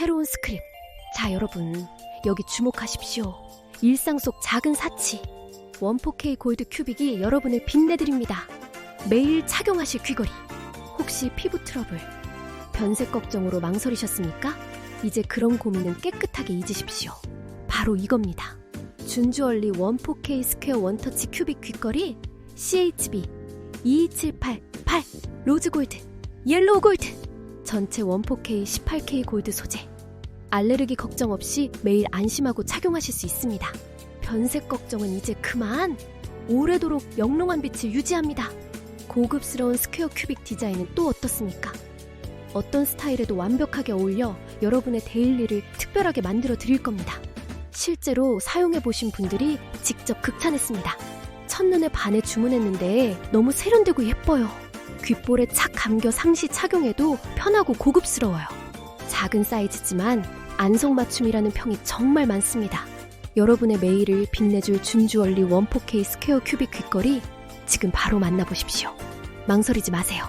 새로운 스크립. 자, 여러분. 여기 주목하십시오. 일상 속 작은 사치. 1-4K 골드 큐빅이 여러분을 빛내드립니다. 매일 착용하실 귀걸이. 혹시 피부 트러블, 변색 걱정으로 망설이셨습니까? 이제 그런 고민은 깨끗하게 잊으십시오. 바로 이겁니다. 준주얼리 1-4K 스퀘어 원터치 큐빅 귀걸이 CHB 22788 로즈 골드, 옐로우 골드 전체 1-4K 18K 골드 소재 알레르기 걱정 없이 매일 안심하고 착용하실 수 있습니다. 변색 걱정은 이제 그만 오래도록 영롱한 빛을 유지합니다. 고급스러운 스퀘어 큐빅 디자인은 또 어떻습니까? 어떤 스타일에도 완벽하게 어울려 여러분의 데일리를 특별하게 만들어 드릴 겁니다. 실제로 사용해 보신 분들이 직접 극찬했습니다. 첫눈에 반해 주문했는데 너무 세련되고 예뻐요. 귓볼에 착 감겨 상시 착용해도 편하고 고급스러워요. 작은 사이즈지만 안성맞춤이라는 평이 정말 많습니다. 여러분의 매일을 빛내줄 준주얼리 1-4K 스퀘어 큐빅 귀걸이 지금 바로 만나보십시오. 망설이지 마세요.